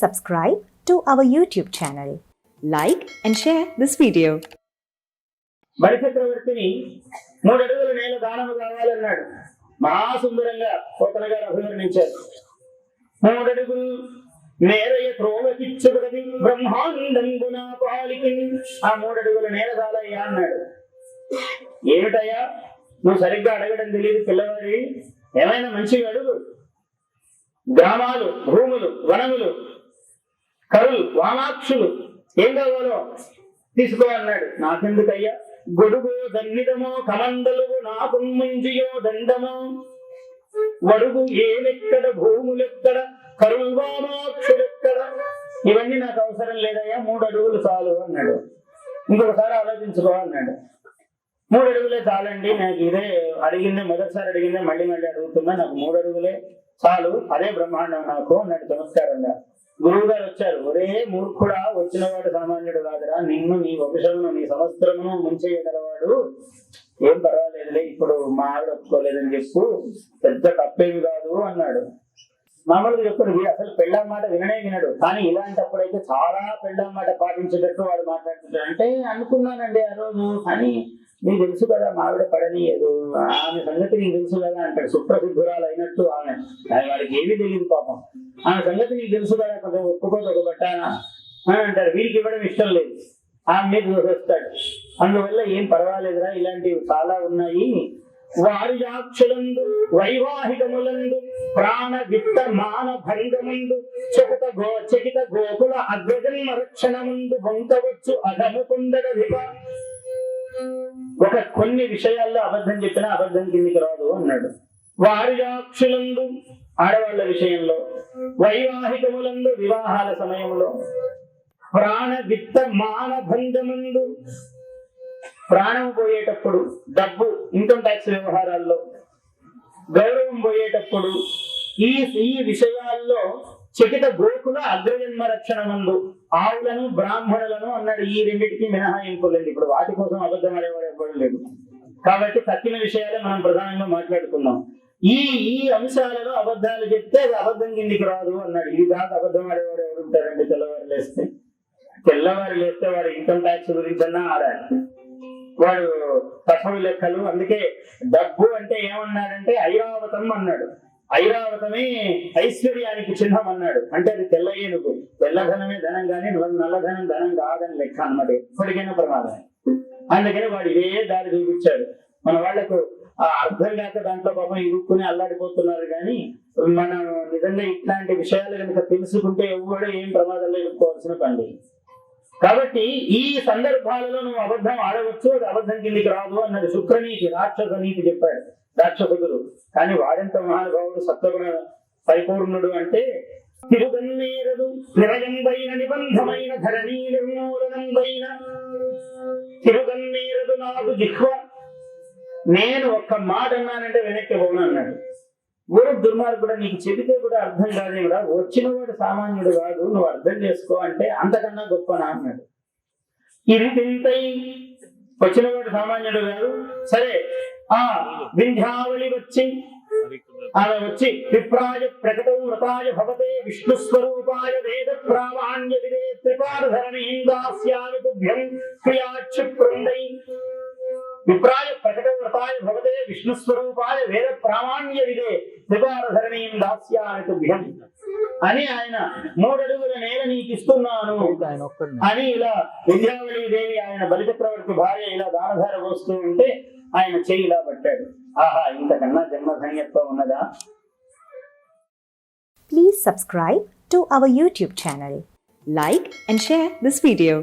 subscribe to our YouTube channel. Like and share this video. బలిచక్రవర్తిని మూడు అడుగుల నేల దానము కావాలన్నాడు మహాసుందరంగా పోతన గారు అభివర్ణించారు. మూడు అడుగులు నేరయ త్రోవకిచ్చుకది బ్రహ్మాండంగున పాలికి ఆ మూడు అడుగుల నేల కాదయ్యా అన్నాడు. ఏమిటయ్యా? నువ్వు సరిగ్గా అడగడం తెలియదు పిల్లవాడి ఏమైనా మంచిగా అడుగు. గ్రామాలు భూములు వనములు కరులు వామాక్షులు ఏం కావాలో తీసుకో అన్నాడు. నాకెందుకయ్యా? గొడుగు దన్నిదమో కమండలుగు నాకు ముంజియో దండమో. వడుగు ఏమెక్కడ భూములెక్కడ కరుల్వామాక్షులెక్కడ ఇవన్నీ నాకు అవసరం లేదయ్యా మూడు అడుగులు చాలు అన్నాడు. ఇంకొకసారి ఆలోచించుకో అన్నాడు. మూడు అడుగులే చాలండి నాకు ఇదే అడిగిందే మొదటిసారి అడిగిందే మళ్ళీ మళ్ళీ అడుగుతున్నా నాకు మూడు అడుగులే చాలు అదే బ్రహ్మాండం నాకు అన్నాడు. చమత్కారంగా గురువు గారు వచ్చారు. ఒరే మూర్ఖుడా వచ్చినవాడు సామాన్యుడు కాదురా. నిన్ను నీ వంశమును నీ సంవత్సరమును ముంచేయగలవాడు ఏం పర్వాలేదులే. ఇప్పుడు మా ఆవిడ ఒప్పుకోలేదని చెప్పు. పెద్ద తప్పేమి కాదు అన్నాడు. మామూలుగా చెప్పాడు వీడు అసలు పెళ్ళాం మాట విననే వినడు. కానీ ఇలాంటప్పుడైతే చాలా పెళ్ళాం మాట పాటించేటట్టు వాడు మాట్లాడుతున్నాడు అంటే అనుకున్నానండి ఆ రోజు. కానీ నీకు తెలుసు కదా మా ఆవిడ పడనీయదు. ఆమె సంగతి నీకు తెలుసు కదా అంటాడు. సుప్రసిద్ధురాలు అయినట్టు ఆమె. వాడికి ఏమీ తెలియదు పాపం. ఆ సంగతి నీకు తెలుసు కదా కొంచెం ఒప్పుకోదు ఒక అని అంటారు వీడికి ఇవ్వడం ఇష్టం లేదు. ఆమె మీద దోసేస్తాడు అందువల్ల ఏం పర్వాలేదురా ఇలాంటివి చాలా ఉన్నాయి. వారియాక్షులందు వైవాహికములందు ప్రాణ విత్త మాన భంగముందు చకుత గో చకిత గోకుల అగ్రజన్మ రక్షణముందు బొంకవచ్చు అధము పొందడ ఒక కొన్ని విషయాల్లో అబద్ధం చెప్పినా అబద్ధం కిందికి రాదు అన్నాడు. వారియాక్షులందు ఆడవాళ్ళ విషయంలో వైవాహికములందు వివాహాల సమయంలో ప్రాణ విత్త మాన ప్రాణం పోయేటప్పుడు డబ్బు ఇన్కమ్ ట్యాక్స్ వ్యవహారాల్లో గౌరవం పోయేటప్పుడు ఈ ఈ విషయాల్లో చకిత గోకుల అగ్రజన్మ రక్షణ మందు ఆవులను బ్రాహ్మణులను అన్నాడు. ఈ రెండింటికి మినహాయింపు లేదు. ఇప్పుడు వాటి కోసం అబద్ధం ఆడేవాడు ఎవ్వడు లేదు కాబట్టి తక్కిన విషయాలే మనం ప్రధానంగా మాట్లాడుకుందాం. ఈ ఈ అంశాలలో అబద్ధాలు చెప్తే అది అబద్ధం కిందికి రాదు అన్నాడు. ఇది కాదు అబద్ధం ఆడేవాడు ఎవరు ఉంటారండి? తెల్లవారు లేస్తే? తెల్లవారు లేస్తే వాడు ఇన్కమ్ ట్యాక్స్ గురించి అన్నా ఆడాలి. వాడు తక్కువ లెక్కలు అందుకే డబ్బు అంటే ఏమన్నాడంటే ఐరావతం అన్నాడు. ఐరావతమే ఐశ్వర్యానికి చిహ్నం అన్నాడు. అంటే అది తెల్ల ఏనుగు. తెల్లధనమే ధనం కానీ నల్లధనం ధనం కాదని లెక్క అన్నమాట. ఎప్పటికైనా ప్రమాదం అందుకని వాడు ఇదే దారి చూపించాడు. మన వాళ్ళకు అర్థం కాక దాంట్లో పాపం ఇరుక్కుని అల్లాడిపోతున్నారు కానీ మనం నిజంగా ఇట్లాంటి విషయాలు కనుక తెలుసుకుంటే ఎవరు ఏం ప్రమాదంలో ఇరుక్కోవాల్సిన పని. కాబట్టి ఈ సందర్భాలలో నువ్వు అబద్ధం ఆడవచ్చు అది అబద్ధం కిందికి రాదు అన్నది శుక్రనీతి రాక్షస నీతి చెప్పాడు రాక్షసుడు కానీ వాడెంత మహానుభావుడు సత్వగుణ పరిపూర్ణుడు అంటే తిరుగన్నేరదు నిరయంబైన నిబంధమైన ధరణీ నిర్మూలనంబైన తిరుగన్నేరదు నాకు జిహ్వ నేను ఒక్క మాట అన్నానంటే వెనక్కి పోను అన్నాడు. ఊరు దుర్మార్గుడు నీకు చెబితే కూడా అర్థం కాదేమిరా వచ్చినవాడు సామాన్యుడు కాదు నువ్వు అర్థం చేసుకో అంటే అంతకన్నా గొప్పనా అన్నాడు. ఇది తింతై వచ్చినవాడు సామాన్యుడు కాదు. సరే ఆ వింధ్యావళి వచ్చి ఆమె వచ్చి విప్రాయ ప్రకటం మృతాయ భవతే విష్ణు స్వరూపాయ వేద ప్రామాణ్య విదే త్రిపారధరణీం దాస్యామి తుభ్యం క్రియాక్షిప్రుండై విప్రాయ ప్రకట వ్రతాయ భవతే విష్ణు స్వరూపాయ వేద ప్రామాణ్య విదే త్రిపారధరణీం దాస్యామి తుభ్యం అని ఆయన మూడడుగుల నేల నీకు ఇస్తున్నాను అని ఇలా విద్యావళి దేవి ఆయన బలిచక్రవర్తి భార్య ఇలా దానధార పోస్తూ ఉంటే ఆయన చెయ్యి ఇలా పట్టాడు. ఆహా ఇంతకన్నా జన్మధన్యత్వం ఉన్నదా? Please subscribe to our YouTube channel. Like and share this video.